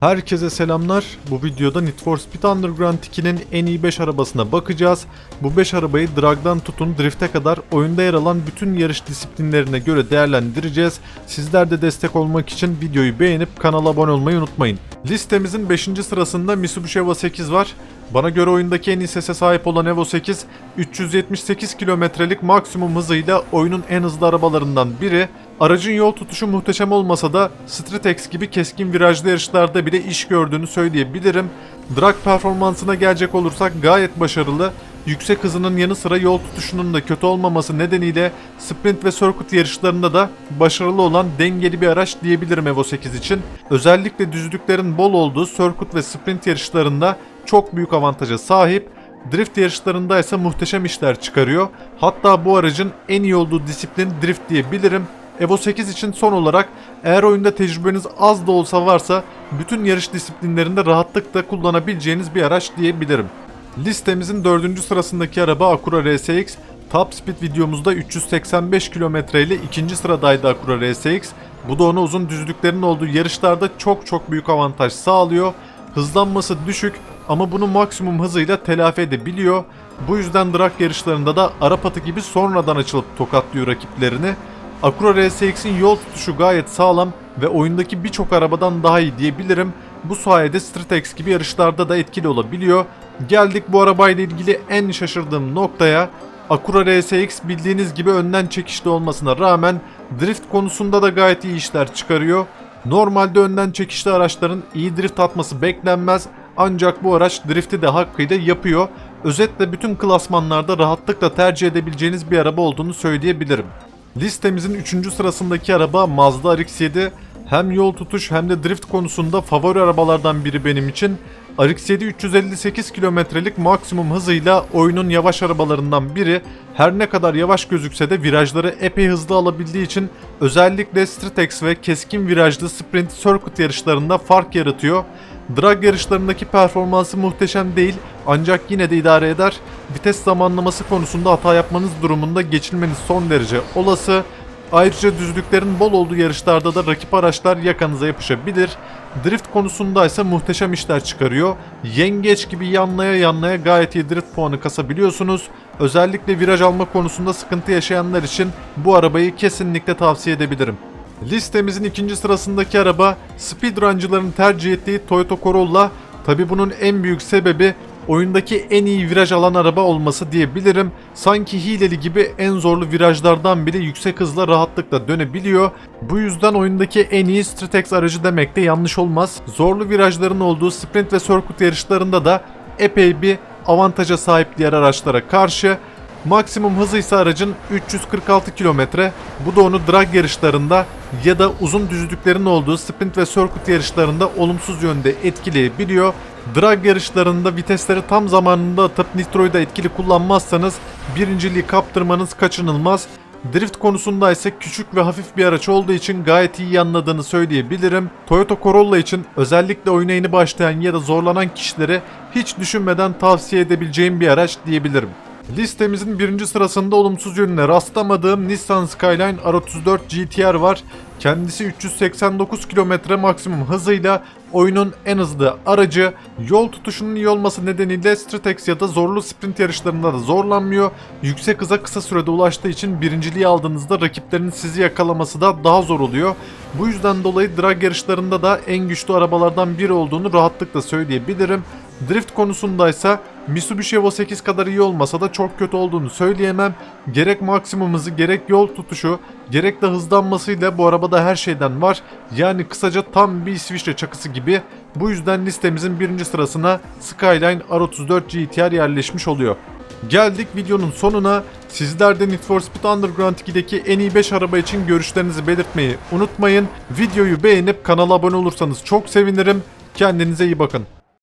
Herkese selamlar. Bu videoda Need for Speed Underground 2'nin en iyi 5 arabasına bakacağız. Bu 5 arabayı drag'dan tutun drift'e kadar oyunda yer alan bütün yarış disiplinlerine göre değerlendireceğiz. Sizler de destek olmak için videoyu beğenip kanala abone olmayı unutmayın. Listemizin 5. sırasında Mitsubishi Evo 8 var. Bana göre oyundaki en iyi sese sahip olan Evo 8, 378 kilometrelik maksimum hızıyla oyunun en hızlı arabalarından biri. Aracın yol tutuşu muhteşem olmasa da Street X gibi keskin virajlı yarışlarda bile iş gördüğünü söyleyebilirim. Drag performansına gelecek olursak gayet başarılı. Yüksek hızının yanı sıra yol tutuşunun da kötü olmaması nedeniyle sprint ve circuit yarışlarında da başarılı olan dengeli bir araç diyebilirim Evo 8 için. Özellikle düzlüklerin bol olduğu circuit ve sprint yarışlarında çok büyük avantaja sahip. Drift yarışlarında ise muhteşem işler çıkarıyor. Hatta bu aracın en iyi olduğu disiplin drift diyebilirim. Evo 8 için son olarak eğer oyunda tecrübeniz az da olsa varsa bütün yarış disiplinlerinde rahatlıkla kullanabileceğiniz bir araç diyebilirim. Listemizin dördüncü sırasındaki araba Acura RSX. Top Speed videomuzda 385 km ile ikinci sıradaydı Acura RSX. Bu da ona uzun düzlüklerin olduğu yarışlarda çok çok büyük avantaj sağlıyor. Hızlanması düşük ama bunu maksimum hızıyla telafi edebiliyor. Bu yüzden drag yarışlarında da Arap atı gibi sonradan açılıp tokatlıyor rakiplerini. Acura RSX'in yol tutuşu gayet sağlam ve oyundaki birçok arabadan daha iyi diyebilirim. Bu sayede Street X gibi yarışlarda da etkili olabiliyor. Geldik bu arabayla ilgili en şaşırdığım noktaya. Acura RSX bildiğiniz gibi önden çekişli olmasına rağmen drift konusunda da gayet iyi işler çıkarıyor. Normalde önden çekişli araçların iyi drift atması beklenmez ancak bu araç drifti de hakkıyla yapıyor. Özetle bütün klasmanlarda rahatlıkla tercih edebileceğiniz bir araba olduğunu söyleyebilirim. Listemizin 3. sırasındaki araba Mazda RX-7. Hem yol tutuş hem de drift konusunda favori arabalardan biri benim için. RX-7 358 kilometrelik maksimum hızıyla oyunun yavaş arabalarından biri. Her ne kadar yavaş gözükse de virajları epey hızlı alabildiği için özellikle Street X ve keskin virajlı sprint circuit yarışlarında fark yaratıyor. Drag yarışlarındaki performansı muhteşem değil ancak yine de idare eder. Vites zamanlaması konusunda hata yapmanız durumunda geçilmeniz son derece olası. Ayrıca düzlüklerin bol olduğu yarışlarda da rakip araçlar yakanıza yapışabilir. Drift konusunda ise muhteşem işler çıkarıyor. Yengeç gibi yanlaya yanlaya gayet iyi drift puanı kasabiliyorsunuz. Özellikle viraj alma konusunda sıkıntı yaşayanlar için bu arabayı kesinlikle tavsiye edebilirim. Listemizin ikinci sırasındaki araba speedruncıların tercih ettiği Toyota Corolla. Tabi bunun en büyük sebebi oyundaki en iyi viraj alan araba olması diyebilirim. Sanki hileli gibi en zorlu virajlardan bile yüksek hızla rahatlıkla dönebiliyor. Bu yüzden oyundaki en iyi Street X aracı demek de yanlış olmaz. Zorlu virajların olduğu sprint ve circuit yarışlarında da epey bir avantaja sahip diğer araçlara karşı. Maksimum hızı ise aracın 346 km. Bu da onu drag yarışlarında ya da uzun düzlüklerin olduğu sprint ve circuit yarışlarında olumsuz yönde etkileyebiliyor. Drag yarışlarında vitesleri tam zamanında atıp nitroyu da etkili kullanmazsanız birinciliği kaptırmanız kaçınılmaz. Drift konusunda ise küçük ve hafif bir araç olduğu için gayet iyi anladığını söyleyebilirim. Toyota Corolla için özellikle oyuna yeni başlayan ya da zorlanan kişilere hiç düşünmeden tavsiye edebileceğim bir araç diyebilirim. Listemizin birinci sırasında olumsuz yönüne rastlamadığım Nissan Skyline R34 GTR var. Kendisi 389 km maksimum hızıyla oyunun en hızlı aracı. Yol tutuşunun iyi olması nedeniyle Street X ya da zorlu sprint yarışlarında da zorlanmıyor. Yüksek hıza kısa sürede ulaştığı için birinciliği aldığınızda rakiplerin sizi yakalaması da daha zor oluyor. Bu yüzden dolayı drag yarışlarında da en güçlü arabalardan biri olduğunu rahatlıkla söyleyebilirim. Drift konusundaysa Mitsubishi Evo 8 kadar iyi olmasa da çok kötü olduğunu söyleyemem. Gerek maksimum hızı gerek yol tutuşu gerek de hızlanmasıyla bu arabada her şeyden var. Yani kısaca tam bir İsviçre çakısı gibi. Bu yüzden listemizin birinci sırasına Skyline R34 GTR yerleşmiş oluyor. Geldik videonun sonuna. Sizler de Need for Speed Underground 2'deki en iyi 5 araba için görüşlerinizi belirtmeyi unutmayın. Videoyu beğenip kanala abone olursanız çok sevinirim. Kendinize iyi bakın.